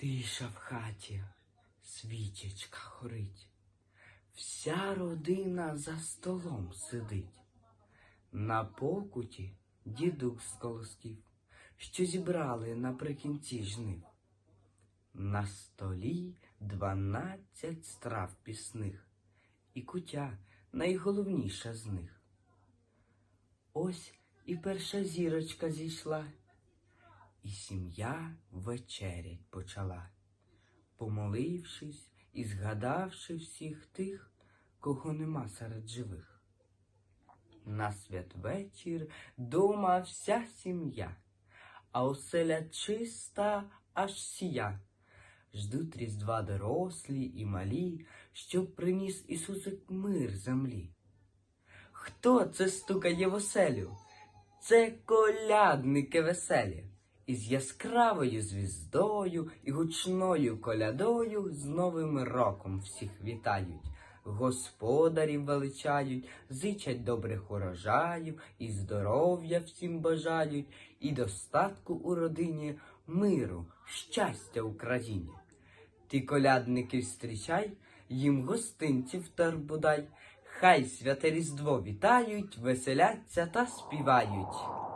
Тиша в хаті, свічечка хорить, вся родина за столом сидить. На покуті дідук з колосків, що зібрали наприкінці жнив. На столі дванадцять страв пісних, і кутя найголовніша з них. Ось і перша зірочка зійшла, і сім'я вечерять почала, помолившись і згадавши всіх тих, кого нема серед живих. На святвечір дома вся сім'я, а оселя чиста аж сія. Ждуть різдва дорослі і малі, щоб приніс Ісусик мир землі. Хто це стукає в оселю? Це колядники веселі. Із яскравою звіздою і гучною колядою з Новим роком всіх вітають. Господарів величають, зичать добрих урожаїв, і здоров'я всім бажають, і достатку у родині, миру, щастя Україні. Ти колядники зустрічай, їм гостинців торбу дай, хай святе різдво вітають, веселяться та співають.